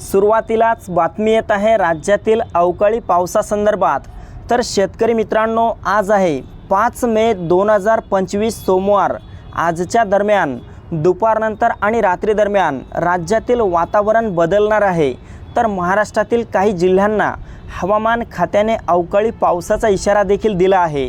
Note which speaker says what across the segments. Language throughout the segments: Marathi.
Speaker 1: सुरुवातीलाच बातमी येत आहे राज्यातील अवकाळी पावसासंदर्भात. तर शेतकरी मित्रांनो आज आहे पाच मे दोन हजार पंचवीस सोमवार. आजच्या दरम्यान दुपारनंतर आणि रात्री दरम्यान राज्यातील वातावरण बदलणार आहे. तर महाराष्ट्रातील काही जिल्ह्यांना हवामान खात्याने अवकाळी पावसाचा इशारा देखील दिला आहे.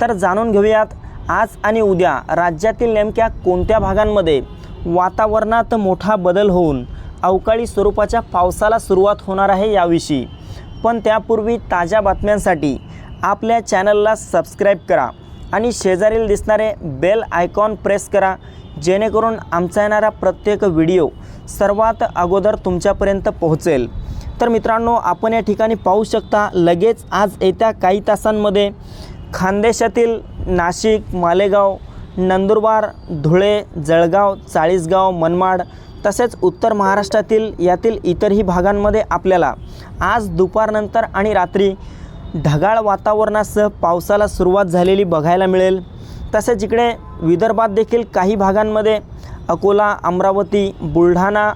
Speaker 1: तर जाणून घेऊयात आज आणि उद्या राज्यातील नेमक्या कोणत्या भागांमध्ये वातावरणात मोठा बदल होऊन अवकाळी स्वरूपाच्या पावसाला सुरुवात होणार आहे याविषयी. पण त्यापूर्वी ताज्या बातम्यांसाठी आपल्या चॅनलला सबस्क्राईब करा आणि शेजारील दिसणारे बेल आयकॉन प्रेस करा जेणेकरून आमचा येणारा प्रत्येक व्हिडिओ सर्वात अगोदर तुमच्यापर्यंत पोहोचेल. तर मित्रांनो आपण या ठिकाणी पाहू शकता लगेच आज येत्या काही तासांमध्ये खानदेशातील नाशिक मालेगाव नंदुरबार धुळे जळगाव चाळीसगाव मनमाड तसेच उत्तर महाराष्ट्रातील यातील इतरही भागांमध्ये आपल्याला आज दुपारनंतर आणि रात्री ढगाळ वातावरणासह पावसाला सुरुवात झालेली बघायला मिळेल. तसेच इकडे विदर्भात देखील काही भागांमध्ये अकोला अमरावती बुलढाणा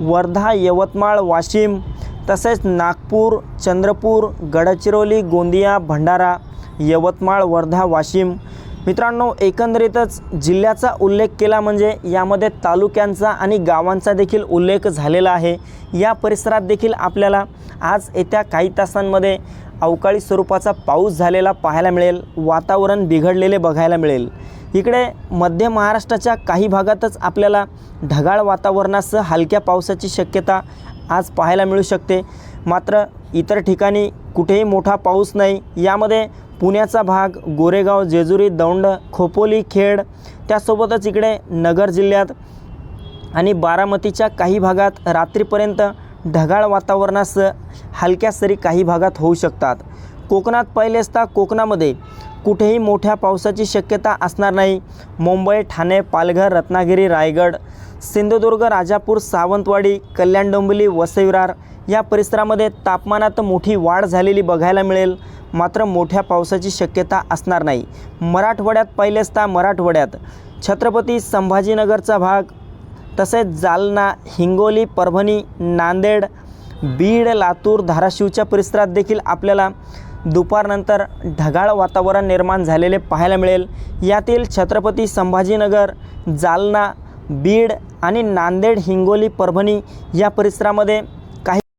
Speaker 1: वर्धा यवतमाळ वाशिम तसेच नागपूर चंद्रपूर गडचिरोली गोंदिया भंडारा यवतमाळ वर्धा वाशिम मित्रांनो एकंदरीतच जिल्ह्याचा उल्लेख केला म्हणजे यामध्ये तालुक्यांचा आणि गावांचा देखील उल्लेख झालेला आहे. या परिसरात देखील आपल्याला आज येत्या काही तासांमध्ये अवकाळी स्वरूपाचा पाऊस झालेला पाहायला मिळेल वातावरण बिघडलेले बघायला मिळेल. इकडे मध्य महाराष्ट्राच्या काही भागातच आपल्याला ढगाळ वातावरणासह हलक्या पावसाची शक्यता आज पाहायला मिळू शकते. मात्र इतर ठिकाणी कुठेही मोठा पाऊस नाही. यामध्ये पुण्याचा भाग गोरेगाव जेजुरी दौंड खोपोली खेड त्यासोबतच इकडे नगर जिल्ह्यात आणि बारामतीच्या काही भागात रात्रीपर्यंत ढगाळ वातावरणास हलक्या सरी काही भागात होऊ शकतात. कोकणात पहिले असता कोकणामध्ये कुठेही मोठ्या पावसाची शक्यता असणार नाही. मुंबई ठाणे पालघर रत्नागिरी रायगड सिंधुदुर्ग राजापूर सावंतवाडी कल्याण डोंबिवली वसईविरार या परिसरामध्ये तापमानात मोठी वाढ झालेली बघायला मिळेल. मात्र मोठ्या पावसाची शक्यता असणार नाही. मराठवाड्यात पहिले असता मराठवाड्यात. छत्रपती संभाजीनगरचा भाग तसेच जालना हिंगोली परभणी नांदेड बीड लातूर धाराशिवच्या परिसरात देखील आपल्याला दुपारनंतर ढगाळ वातावरण निर्माण झालेले पाहायला मिळेल. यातील छत्रपती संभाजीनगर जालना बीड आणि नांदेड हिंगोली परभणी या परिसरामध्ये